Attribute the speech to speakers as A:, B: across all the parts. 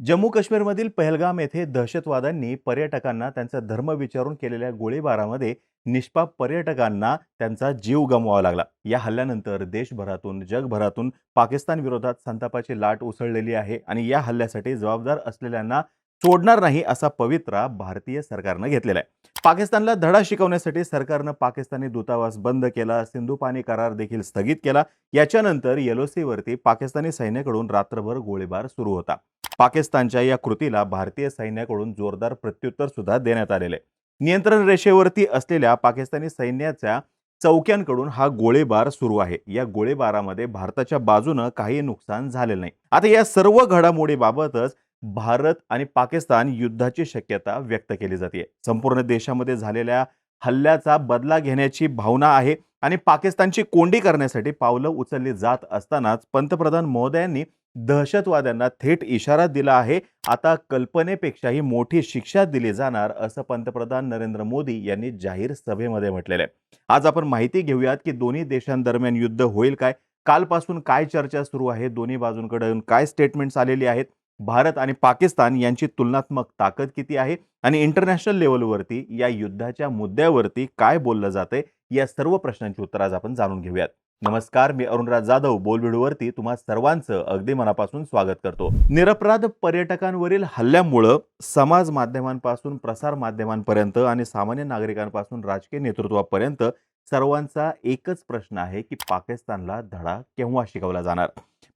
A: जम्मू काश्मीरमधील पहलगाम येथे दहशतवाद्यांनी पर्यटकांना त्यांचा धर्म विचारून केलेल्या गोळीबारामध्ये निष्पाप पर्यटकांना त्यांचा जीव गमवावा लागला. या हल्ल्यानंतर देशभरातून जगभरातून पाकिस्तान विरोधात संतापाची लाट उसळलेली आहे आणि या हल्ल्यासाठी जबाबदार असलेल्यांना सोडणार नाही असा पवित्रा भारतीय सरकारनं घेतलेला आहे. पाकिस्तानला धडा शिकवण्यासाठी सरकारनं पाकिस्तानी दूतावास बंद केला सिंधू पाणी करार देखील स्थगित केला. याच्यानंतर येलोसीवरती पाकिस्तानी सैन्याकडून रात्रभर गोळीबार सुरू होता. पाकिस्तानच्या या कृतीला भारतीय सैन्याकडून जोरदार प्रत्युत्तर सुद्धा देण्यात आलेले. आहे नियंत्रण रेषेवरती असलेल्या पाकिस्तानी सैन्याच्या चौक्यांकडून हा गोळीबार सुरू आहे. या गोळीबारामध्ये भारताच्या बाजूनं काही नुकसान झालेलं नाही. आता या सर्व घडामोडीबाबतच भारत आणि पाकिस्तान युद्धाची शक्यता व्यक्त केली जाते. संपूर्ण देशामध्ये झालेल्या हल्ल्याचा बदला घेण्याची भावना आहे आणि पाकिस्तानची कोंडी करण्यासाठी पावलं उचलली जात असतानाच पंतप्रधान महोदयांनी दहशतवाद्यांना थेट इशारा दिला आहे. आता कल्पनेपेक्षाही मोठी शिक्षा दिली जाणार असं पंतप्रधान नरेंद्र मोदी यांनी जाहीर सभेमध्ये म्हटलेलं आहे. आज आपण माहिती घेऊयात की दोन्ही देशांदरम्यान युद्ध होईल काय? कालपासून काय चर्चा सुरू आहे? दोन्ही बाजूंकडून काय स्टेटमेंट्स आलेली आहेत? भारत आणि पाकिस्तान यांची तुलनात्मक ताकद किती आहे? आणि इंटरनॅशनल लेवलवरती या युद्धाच्या मुद्द्यावरती काय बोललं जातंय? या सर्व प्रश्नांची उत्तर आज आपण जाणून घेऊयात. नमस्कार मी अरुणराज जाधव. बोलबिडूवरती तुम्हा सर्वांचं अगदी मनापासून स्वागत करतो. निरपराध पर्यटकांवरील हल्ल्यामुळं समाज माध्यमांपासून प्रसार माध्यमांपर्यंत आणि सामान्य नागरिकांपासून राजकीय नेतृत्वापर्यंत सर्वांचा एकच प्रश्न आहे की पाकिस्तानला धडा केव्हा शिकवला जाणार?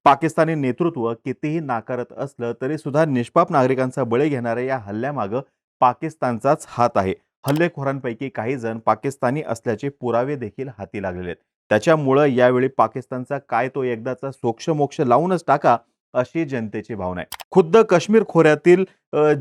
A: पाकिस्तानी नेतृत्व कितीही नाकारत असलं तरी सुद्धा निष्पाप नागरिकांचा बळी घेणाऱ्या या हल्ल्यामागं पाकिस्तानचाच हात आहे. हल्लेखोरांपैकी काही जण पाकिस्तानी असल्याचे पुरावे देखील हाती लागलेले आहेत. त्याच्यामुळं यावेळी पाकिस्तानचा काय तो एकदाचा सोक्षमोक्ष लावूनच टाका अशी जनतेची भावना आहे. खुद्द काश्मीर खोऱ्यातील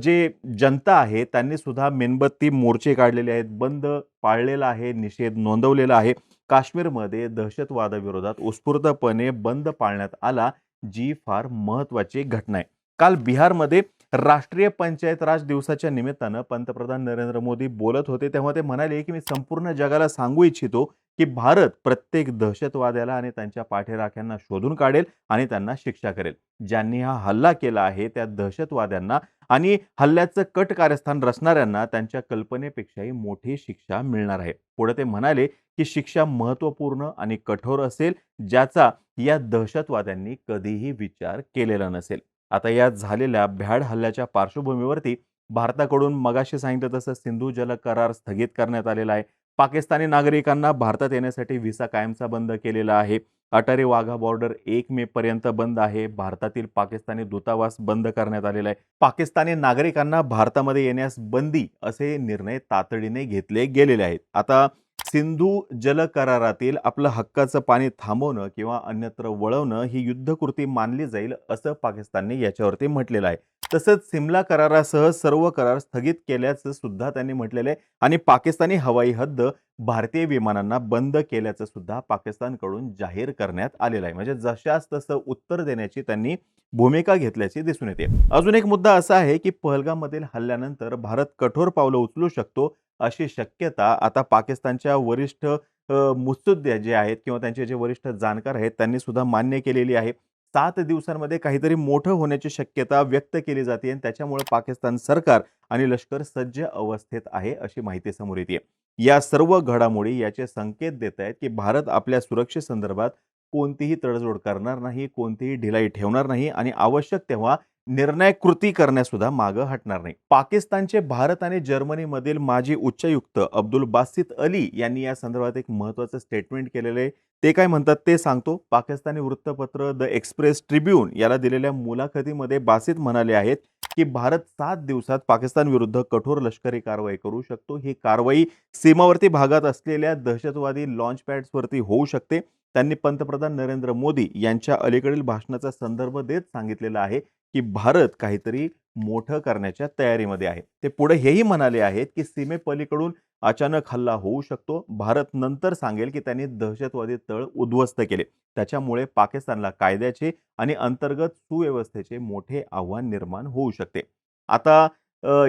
A: जे जनता आहे त्यांनी सुद्धा मेणबत्ती मोर्चे काढलेले आहेत बंद पाळलेला आहे निषेध नोंदवलेला आहे. काश्मीरमध्ये दहशतवादाविरोधात उत्स्फूर्तपणे बंद पाळण्यात आला जी फार महत्वाची घटना आहे. काल बिहारमध्ये राष्ट्रीय पंचायत राज दिवसाच्या निमित्तानं पंतप्रधान नरेंद्र मोदी बोलत होते. तेव्हा ते म्हणाले की मी संपूर्ण जगाला सांगू इच्छितो की भारत प्रत्येक दहशतवाद्याला आणि त्यांच्या पाठीराख्यांना शोधून काढेल आणि त्यांना शिक्षा करेल. ज्यांनी हा हल्ला केला आहे त्या दहशतवाद्यांना आणि हल्ल्याचं कट कार्यस्थान रचणाऱ्यांना त्यांच्या कल्पनेपेक्षाही मोठी शिक्षा मिळणार आहे. पुढे ते म्हणाले की शिक्षा महत्त्वपूर्ण आणि कठोर असेल ज्याचा या दहशतवाद्यांनी कधीही विचार केलेला नसेल. आता या झालेल्या भ्याड हल्ल्याच्या पार्श्वभूमीवरती भारताकडून मगाशी सांगितलं तसं सिंधू जल करार स्थगित करण्यात आलेला आहे. पाकिस्तानी नागरिकांना भारतात येण्यासाठी व्हिसा कायमचा बंद केलेला आहे. अटारी वाघा बॉर्डर एक मे पर्यंत बंद आहे. भारतातील पाकिस्तानी दूतावास बंद करण्यात आलेला आहे. पाकिस्तानी नागरिकांना भारतामध्ये येण्यास बंदी असे निर्णय तातडीने घेतले गेलेले आहेत. आता सिंधू जल करारातील आपलं हक्काचं पाणी थांबवणं किंवा अन्यत्र वळवणं ही युद्धकृती मानली जाईल असं पाकिस्तानने याच्यावरती म्हटलेलं आहे. तसंच सिमला करारासह सर्व करार स्थगित केल्याचं सुद्धा त्यांनी म्हटलेलं आहे आणि पाकिस्तानी हवाई हद्द भारतीय विमानांना बंद केल्याचं सुद्धा पाकिस्तानकडून जाहीर करण्यात आलेलं आहे. म्हणजे जशास तसं उत्तर देण्याची त्यांनी भूमिका घेतल्याची दिसून येते. अजून एक मुद्दा असा आहे की पहलगाममधील हल्ल्यानंतर भारत कठोर पावलं उचलू शकतो अशी शक्यता आता पाकिस्तानच्या वरिष्ठ अ, जे आहेत किंवा त्यांचे जे वरिष्ठ जाणकार आहेत त्यांनी सुद्धा मान्य केलेली आहे. सात दिवसांमध्ये काहीतरी मोठं होण्याची शक्यता व्यक्त केली जाते आणि त्याच्यामुळे पाकिस्तान सरकार आणि लष्कर सज्ज अवस्थेत आहे अशी माहिती समोर येते. या सर्व घडामोडी याचे संकेत देत आहेत की भारत आपल्या सुरक्षेसंदर्भात कोणतीही तडजोड करणार नाही कोणतीही ढिलाई ठेवणार नाही आणि आवश्यक तेव्हा निर्णय कृती करण्यासुद्धा मागं हटणार नाही. पाकिस्तानचे भारत आणि जर्मनीमधील माजी उच्चायुक्त अब्दुल बासित अली यांनी या संदर्भात एक महत्वाचं स्टेटमेंट केलेलं आहे. ते काय म्हणतात ते सांगतो. पाकिस्तानी वृत्तपत्र द एक्सप्रेस ट्रिब्यून याला दिलेल्या मुलाखतीमध्ये बासित म्हणाले आहेत की भारत सात दिवसात पाकिस्तान विरुद्ध कठोर लष्करी कारवाई करू शकतो. ही कारवाई सीमावर्ती भागात असलेल्या दहशतवादी लॉन्च पॅड्सवरती होऊ शकते. त्यांनी पंतप्रधान नरेंद्र मोदी यांच्या अलीकडील भाषणाचा संदर्भ देत सांगितलेला आहे. की भारत काहीतरी मोठं करण्याच्या तयारीमध्ये आहे. ते पुढे हेही म्हणाले आहेत की सीमेपलीकडून अचानक हल्ला होऊ शकतो. भारत नंतर सांगेल की त्यांनी दहशतवादी तळ उद्ध्वस्त केले. त्याच्यामुळे पाकिस्तानला कायद्याचे आणि अंतर्गत सुव्यवस्थेचे मोठे आव्हान निर्माण होऊ शकते. आता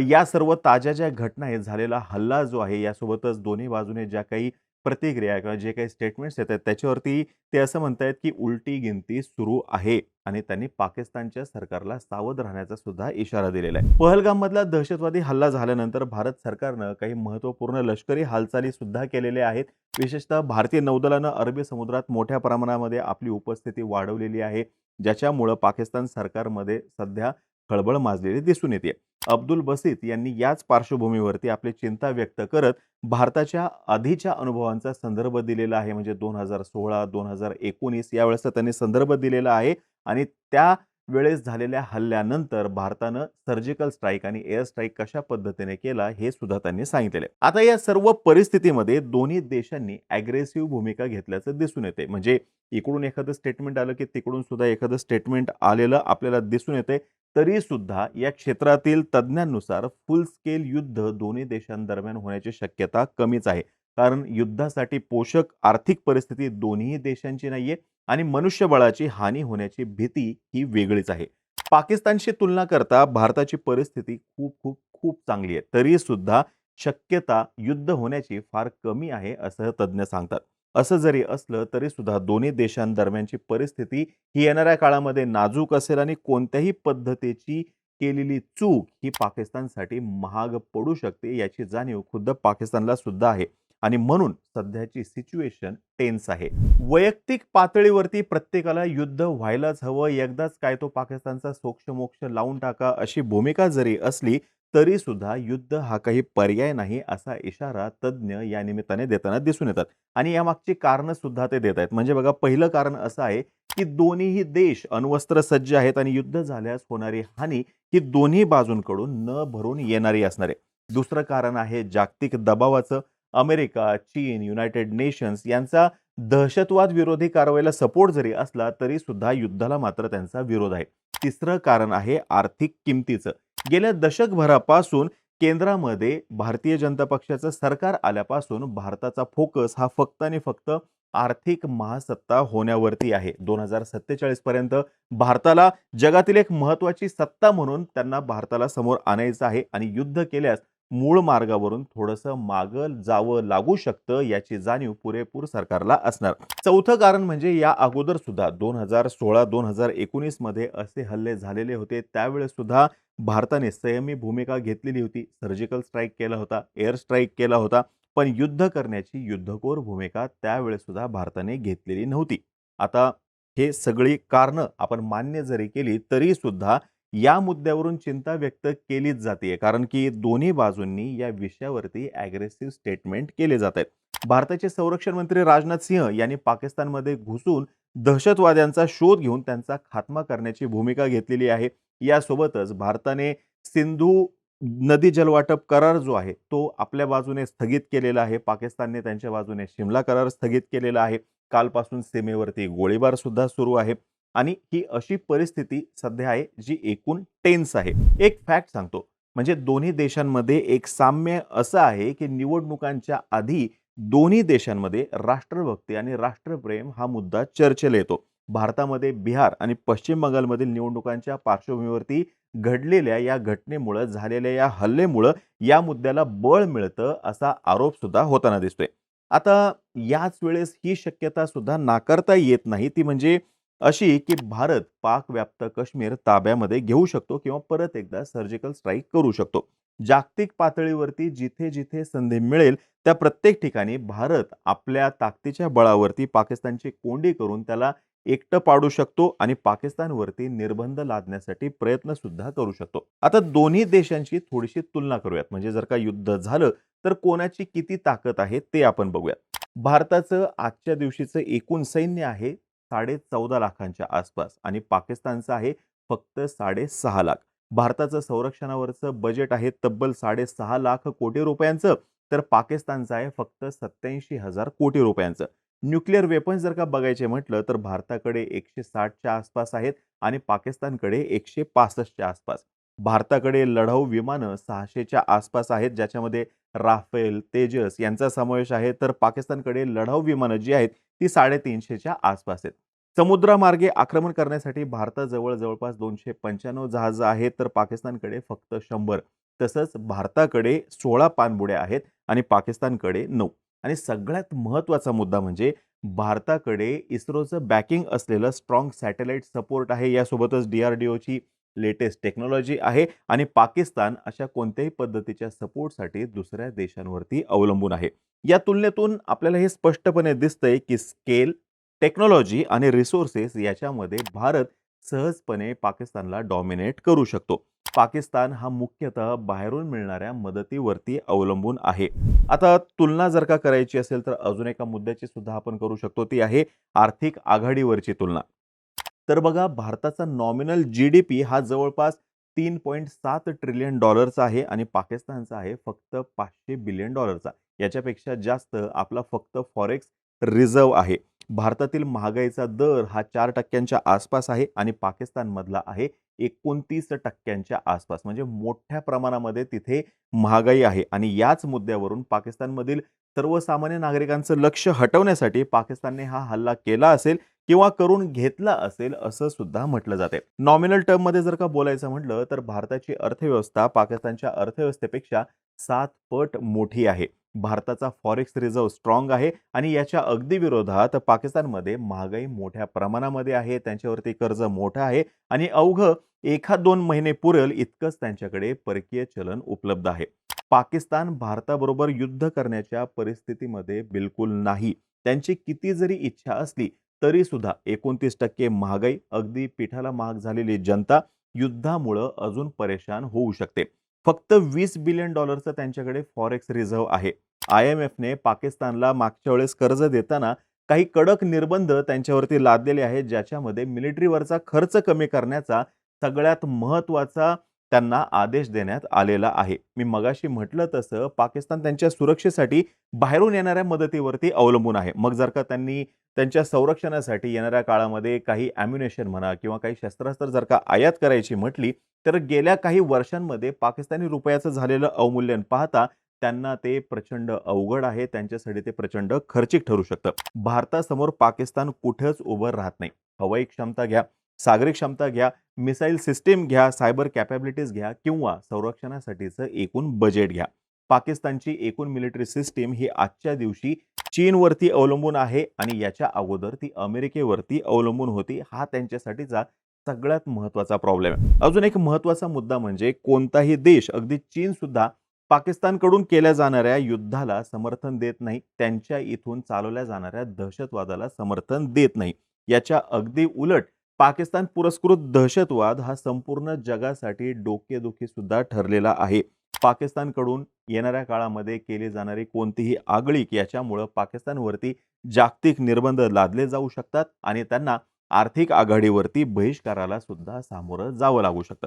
A: या सर्व ताज्या ज्या घटना आहेत झालेला हल्ला जो आहे यासोबतच दोन्ही बाजूने ज्या काही प्रतिक्रिया किंवा जे काही स्टेटमेंट्स येत आहेत त्याच्यावरती ते असं म्हणत आहेत की उलटी गिनती सुरू आहे आणि त्यांनी पाकिस्तानच्या सरकारला सावध राहण्याचा सुद्धा इशारा दिलेला आहे. पहलगाममधला दहशतवादी हल्ला झाल्यानंतर भारत सरकारनं काही महत्त्वपूर्ण लष्करी हालचाली सुद्धा केलेल्या आहेत. विशेषतः भारतीय नौदलानं अरबी समुद्रात मोठ्या प्रमाणामध्ये आपली उपस्थिती वाढवलेली आहे ज्याच्यामुळं पाकिस्तान सरकारमध्ये सध्या खळबळ माजलेली दिसून येते. अब्दुल बसीत यांनी याच पार्श्वभूमीवरती आपली चिंता व्यक्त करत भारताच्या आधीच्या अनुभवांचा संदर्भ दिलेला आहे. म्हणजे दोन हजार सोळा दोन हजार एकोणीस यावेळेसचा त्यांनी संदर्भ दिलेला आहे आणि त्या वेळेस झालेल्या हल्ल्यानंतर भारतानं सर्जिकल स्ट्राईक आणि एअर स्ट्राईक कशा पद्धतीने केला हे सुद्धा त्यांनी सांगितलेले आहे. आता या सर्व परिस्थितीमध्ये दोन्ही देशांनी अग्रेसिव्ह भूमिका घेतल्याचं दिसून येते म्हणजे इकडून एखादं स्टेटमेंट आलं की तिकडून सुद्धा एखादं स्टेटमेंट आलेलं आपल्याला दिसून येते तरी सुद्धा या क्षेत्रातील तज्ज्ञांनुसार फुल स्केल युद्ध दोन्ही देशांदरम्यान होण्याची शक्यता कमीच आहे. कारण युद्धासाठी पोषक आर्थिक परिस्थिती दोन्ही देशांची नाहीये आणि मनुष्यबळाची हानी होण्याची भीती ही वेगळीच आहे. पाकिस्तानशी तुलना करता भारताची परिस्थिती खूप खूप खूप चांगली आहे. तरी सुद्धा शक्यता युद्ध होण्याची फार कमी आहे असं तज्ज्ञ सांगतात. असं जरी असलं तरी सुद्धा दोन्ही देशांदरम्यानची परिस्थिती ही येणाऱ्या काळामध्ये नाजूक असेल आणि कोणत्याही पद्धतीची केलेली चूक ही पाकिस्तानसाठी महाग पडू शकते याची जाणीव खुद्द पाकिस्तानला सुद्धा आहे. आणि म्हणून सध्याची सिच्युएशन टेन्स आहे. वैयक्तिक पातळीवरती प्रत्येकाला युद्ध व्हायलाच हवं. एकदाच काय तो पाकिस्तानचा सोक्षमोक्ष लावून टाका अशी भूमिका जरी असली तरी सुद्धा युद्ध हा काही पर्याय नाही असा इशारा तज्ज्ञ या निमित्ताने देताना दिसून येतात. आणि यामागची कारणं सुद्धा ते देत आहेत. म्हणजे बघा पहिलं कारण असं आहे की दोन्हीही देश अण्वस्त्र सज्ज आहेत आणि युद्ध झाल्यास होणारी हानी ही दोन्ही बाजूंकडून न भरून येणारी असणार. आहे दुसरं कारण आहे जागतिक दबावाचं. अमेरिका चीन युनायटेड नेशन्स यांचा दहशतवाद विरोधी कारवाईला सपोर्ट जरी असला तरी सुद्धा युद्धाला मात्र त्यांचा विरोध आहे. तिसरं कारण आहे आर्थिक किमतीचं. गेल्या दशकभरापासून केंद्रामध्ये भारतीय जनता पक्षाचं सरकार आल्यापासून भारताचा फोकस हा फक्त आणि फक्त आर्थिक महासत्ता होण्यावरती आहे. दोन हजार सत्तेचाळीस पर्यंत भारताला जगातील एक महत्वाची सत्ता म्हणून त्यांना भारताला समोर आणायचं आहे आणि युद्ध केल्यास मूळ मार्गावरून थोडंसं मागं जावं लागू शकतं याची जाणीव पुरेपूर सरकारला असणार. चौथं कारण म्हणजे या अगोदर सुद्धा दोन हजार सोळा दोन हजार एकोणीसमध्ये असे हल्ले झालेले होते. त्यावेळेस सुद्धा भारताने संयमी भूमिका घेतलेली होती. सर्जिकल स्ट्राईक केला होता एअर स्ट्राईक केला होता पण युद्ध करण्याची युद्धकोर भूमिका त्यावेळेस सुद्धा भारताने घेतलेली नव्हती. आता हे सगळी कारणं आपण मान्य जरी केली तरी सुद्धा या मुद्द्यावरून चिंता व्यक्त केलीच जाते. कारण की दोन्ही बाजूंनी या विषयावरती ॲग्रेसिव्ह स्टेटमेंट केले जात आहेत. भारताचे संरक्षण मंत्री राजनाथ सिंह यांनी पाकिस्तानमध्ये घुसून दहशतवाद्यांचा शोध घेऊन त्यांचा खात्मा करण्याची भूमिका घेतलेली आहे. यासोबतच भारताने सिंधू नदी जलवाटप करार जो आहे तो आपल्या बाजूने स्थगित केलेला आहे. पाकिस्तानने त्यांच्या बाजूने शिमला करार स्थगित केलेला आहे. कालपासून सीमेवरती गोळीबार सुद्धा सुरू आहे. आणि ही अशी परिस्थिती सध्या आहे जी एकूण टेन्स आहे. एक फॅक्ट सांगतो. म्हणजे दोन्ही देशांमध्ये एक साम्य असं आहे की निवडणुकांच्या आधी दोन्ही देशांमध्ये राष्ट्रभक्ती आणि राष्ट्रप्रेम हा मुद्दा चर्चेला येतो. भारतामध्ये बिहार आणि पश्चिम बंगालमधील निवडणुकांच्या पार्श्वभूमीवरती घडलेल्या या घटनेमुळं झालेल्या या हल्लेमुळं या मुद्द्याला बळ मिळतं असा आरोप सुद्धा होताना दिसतोय. आता याच वेळेस ही शक्यता सुद्धा नाकारता येत नाही. ती म्हणजे अशी की भारत पाकव्याप्त काश्मीर ताब्यामध्ये घेऊ शकतो किंवा परत एकदा सर्जिकल स्ट्राईक करू शकतो. जागतिक पातळीवरती जिथे जिथे संधी मिळेल त्या प्रत्येक ठिकाणी भारत आपल्या ताकदीच्या बळावरती पाकिस्तानची कोंडी करून त्याला एकटं पाडू शकतो आणि पाकिस्तानवरती निर्बंध लादण्यासाठी प्रयत्न सुद्धा करू शकतो. आता दोन्ही देशांची थोडीशी तुलना करूयात. म्हणजे जर का युद्ध झालं तर कोणाची किती ताकद आहे ते आपण बघूयात. भारताचं आजच्या दिवशीचं एकूण सैन्य आहे साडे चौदा लाखांच्या आसपास आणि पाकिस्तानचं आहे फक्त साडेसहा लाख. भारताचं संरक्षणावरचं बजेट आहे तब्बल साडेसहा लाख कोटी रुपयांचं तर पाकिस्तानचं आहे फक्त सत्याऐंशी हजार कोटी रुपयांचं. न्यूक्लिअर वेपन्स जर का बघायचे म्हटलं तर भारताकडे एकशे साठच्या आसपास आहेत आणि पाकिस्तानकडे एकशे पासष्टच्या आसपास. भारताकडे लढाऊ विमानं सहाशेच्या आसपास आहेत ज्याच्यामध्ये राफेल तेजस यांचा समावेश आहे. तर पाकिस्तानकडे लढाऊ विमानं जी आहेत ती साडेतीनशेच्या आसपास आहेत. समुद्रामार्गे आक्रमण करण्यासाठी भारताजवळ जवळपास दोनशे पंच्याण्णव जहाजं आहेत तर पाकिस्तानकडे फक्त शंभर. तसंच भारताकडे सोळा पाणबुड्या आहेत आणि पाकिस्तानकडे नऊ. आणि सगळ्यात महत्त्वाचा मुद्दा म्हणजे भारताकडे इस्रोचं बॅकिंग असलेलं स्ट्रॉंग सॅटेलाइट सपोर्ट आहे. यासोबतच डी-आर-डी-ओची लेटेस्ट टेक्नॉलॉजी आहे आणि पाकिस्तान अशा कोणत्याही पद्धतीच्या सपोर्टसाठी दुसऱ्या देशांवरती अवलंबून आहे. या तुलनेतून आपल्याला हे स्पष्टपणे दिसतंय, की स्केल, टेक्नॉलॉजी आणि रिसोर्सेस याच्यामध्ये भारत सहजपणे पाकिस्तानला डॉमिनेट करू शकतो. पाकिस्तान हा मुख्यतः बाहेरून मिळणाऱ्या मदतीवरती अवलंबून आहे. आता तुलना जर का करायची असेल, तर अजून एका मुद्द्याची सुद्धा आपण करू शकतो. ती आहे आर्थिक आघाडीवरची तुलना. तर बघा भारताचा नॉमिनल जी-डी-पी हा जवळपास $3.7 ट्रिलियन डॉलरचा आहे आणि पाकिस्तानचा आहे फक्त पाचशे बिलियन डॉलरचा. याच्यापेक्षा जास्त आपला फक्त फॉरेक्स रिझर्व आहे. भारतातील महागाईचा दर हा चार टक्क्यांच्या आसपास आहे आणि पाकिस्तानमधला आहे एकोणतीस टक्क्यांच्या आसपास. म्हणजे मोठ्या प्रमाणामध्ये तिथे महागाई आहे आणि याच मुद्द्यावरून पाकिस्तानमधील सर्वसामान्य नागरिकांचं लक्ष हटवण्यासाठी पाकिस्तानने हा हल्ला केला असेल किंवा करून घेतला असेल, असं सुद्धा म्हटलं जातंय. नॉमिनल टर्ममध्ये जर का बोलायचं म्हटलं, तर भारताची अर्थव्यवस्था पाकिस्तानच्या अर्थव्यवस्थेपेक्षा सात पट मोठी आहे. भारताचा फॉरेक्स रिझर्व्ह स्ट्रॉंग आहे आणि याच्या अगदी विरोधात पाकिस्तानमध्ये महागाई मोठ्या प्रमाणामध्ये आहे. त्यांच्यावरती कर्ज मोठं आहे आणि अवघं 1-2 महिने पुरेल इतकंच त्यांच्याकडे परकीय चलन उपलब्ध आहे. पाकिस्तान भारताबरोबर युद्ध करण्याच्या परिस्थितीमध्ये बिलकुल नाही. त्यांची किती जरी इच्छा असली, तरीसुद्धा 29% महागाई, अगदी पिठाला महाग झालेली जनता युद्धामुळं अजून परेशान होऊ शकते. फक्त वीस बिलियन डॉलरचं त्यांच्याकडे फॉरेक्स रिझर्व्ह आहे. आय-एम-एफने पाकिस्तानला मागच्या वेळेस कर्ज देताना काही कडक निर्बंध त्यांच्यावरती लादलेले आहेत, ज्याच्यामध्ये मिलिटरीवरचा खर्च कमी करण्याचा सगळ्यात महत्त्वाचा त्यांना आदेश देण्यात आलेला आहे. मी मगाशी म्हटलं तसं पाकिस्तान त्यांच्या सुरक्षेसाठी बाहेरून येणाऱ्या मदतीवरती अवलंबून आहे. मग जर का त्यांनी त्यांच्या संरक्षणासाठी येणाऱ्या काळामध्ये काही ॲम्युनेशन म्हणा किंवा काही शस्त्रास्त्र जर का आयात करायची म्हटली, तर गेल्या काही वर्षांमध्ये पाकिस्तानी रुपयाचं झालेलं अवमूल्यन पाहता त्यांना ते प्रचंड अवघड आहे. त्यांच्यासाठी ते प्रचंड खर्चिक ठरू शकतं. भारतासमोर पाकिस्तान कुठेच उभं राहत नाही. हवाई क्षमता घ्या, सागरी क्षमता घ्या, मिसाईल सिस्टीम घ्या, सायबर कॅपॅबिलिटीज घ्या किंवा संरक्षणासाठीचं एकूण बजेट घ्या. पाकिस्तानची एकूण मिलिटरी सिस्टीम ही आजच्या दिवशी चीनवरती अवलंबून आहे आणि याच्या अगोदर ती अमेरिकेवरती अवलंबून होती. हा त्यांच्यासाठीचा सगळ्यात महत्त्वाचा प्रॉब्लेम आहे. अजून एक महत्त्वाचा मुद्दा म्हणजे कोणताही देश, अगदी चीनसुद्धा पाकिस्तानकडून केल्या जाणाऱ्या युद्धाला समर्थन देत नाही. त्यांच्या इथून चालवल्या जाणाऱ्या दहशतवादाला समर्थन देत नाही. याच्या अगदी उलट पाकिस्तान पुरस्कृत दहशतवाद हा संपूर्ण जगासाठी डोकेदुखी सुद्धा ठरलेला आहे. पाकिस्तानकडून येणाऱ्या काळामध्ये केली जाणारी कोणतीही आगळीक याच्यामुळं पाकिस्तानवरती जागतिक निर्बंध लादले जाऊ शकतात आणि त्यांना आर्थिक आघाडीवरती बहिष्काराला सुद्धा सामोरं जावं लागू शकतं.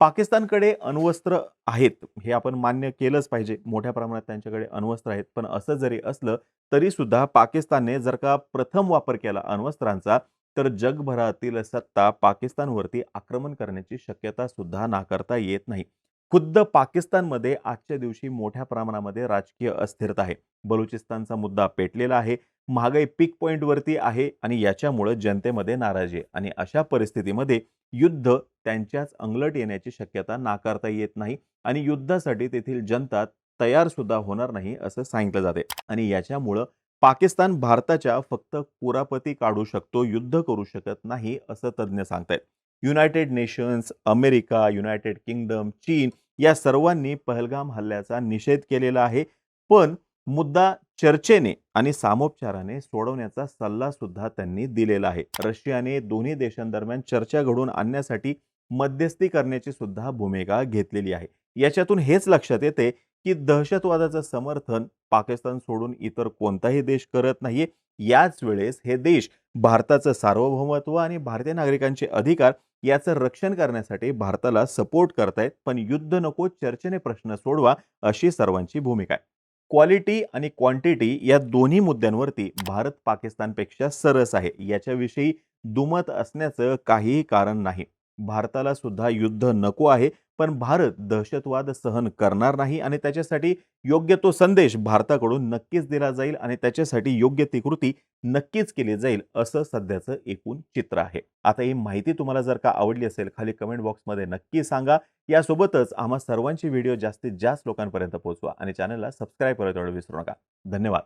A: पाकिस्तानकडे अण्वस्त्र आहेत, हे आपण मान्य केलंच पाहिजे. मोठ्या प्रमाणात त्यांच्याकडे अण्वस्त्र आहेत. पण असं जरी असलं, तरीसुद्धा पाकिस्तानने जर का प्रथम वापर केला अण्वस्त्रांचा, तर जगभरातील सत्ता पाकिस्तानवरती आक्रमण करण्याची शक्यता सुद्धा नाकारता येत नाही. खुद्द पाकिस्तानमध्ये आजच्या दिवशी मोठ्या प्रमाणामध्ये राजकीय अस्थिरता आहे. बलुचिस्तानचा मुद्दा पेटलेला आहे. महागाई पीक पॉईंटवरती आहे आणि याच्यामुळं जनतेमध्ये नाराजी आहे आणि अशा परिस्थितीमध्ये युद्ध त्यांच्याच अंगलट येण्याची शक्यता नाकारता येत नाही आणि युद्धासाठी तेथील जनता तयार सुद्धा होणार नाही, असं सांगितलं जाते आणि याच्यामुळं पाकिस्तान भारताच्या फक्त कुरापती काढू शकतो, युद्ध करू शकत नाही, असं तज्ञ सांगतायत. United Nations, America, United Kingdom, चीन या सर्वांनी पहलगाम हल्ल्याचा निषेध केलेला आहे. पण मुद्दा चर्चेने आणि सामोपचाराने सोडवण्याचा सल्ला सुद्धा त्यांनी दिलेला आहे. रशियाने दोन्ही देशांदरम्यान चर्चा घडवून आणण्यासाठी मध्यस्थी करण्याची सुद्धा भूमिका घेतलेली आहे. याच्यातून हेच लक्षात येते, की दहशतवादाचं समर्थन पाकिस्तान सोडून इतर कोणताही देश करत नाहीये. याच वेळेस हे देश भारताचं सार्वभौमत्व आणि भारतीय नागरिकांचे अधिकार याचं रक्षण करण्यासाठी भारताला सपोर्ट करतायत. पण युद्ध नको, चर्चेने प्रश्न सोडवा, अशी सर्वांची भूमिका आहे. क्वालिटी आणि क्वांटिटी या दोन्ही मुद्द्यांवरती भारत पाकिस्तानपेक्षा सरस आहे. याच्याविषयी दुमत असण्याचं काहीही कारण नाही. भारताला सुद्धा युद्ध नको आहे, पण भारत दहशतवाद सहन करणार नाही आणि त्याच्यासाठी योग्य तो संदेश भारताकडून नक्कीच दिला जाईल आणि त्याच्यासाठी योग्य ती कृती नक्कीच केली जाईल, असं सध्याचं एकूण चित्र आहे. आता ही माहिती तुम्हाला जर का आवडली असेल, खाली कमेंट बॉक्समध्ये नक्की सांगा. यासोबतच आम्हा सर्वांची व्हिडिओ जास्तीत जास्त लोकांपर्यंत पोहोचवा आणि चॅनलला सबस्क्राईब करायला विसरू नका. धन्यवाद.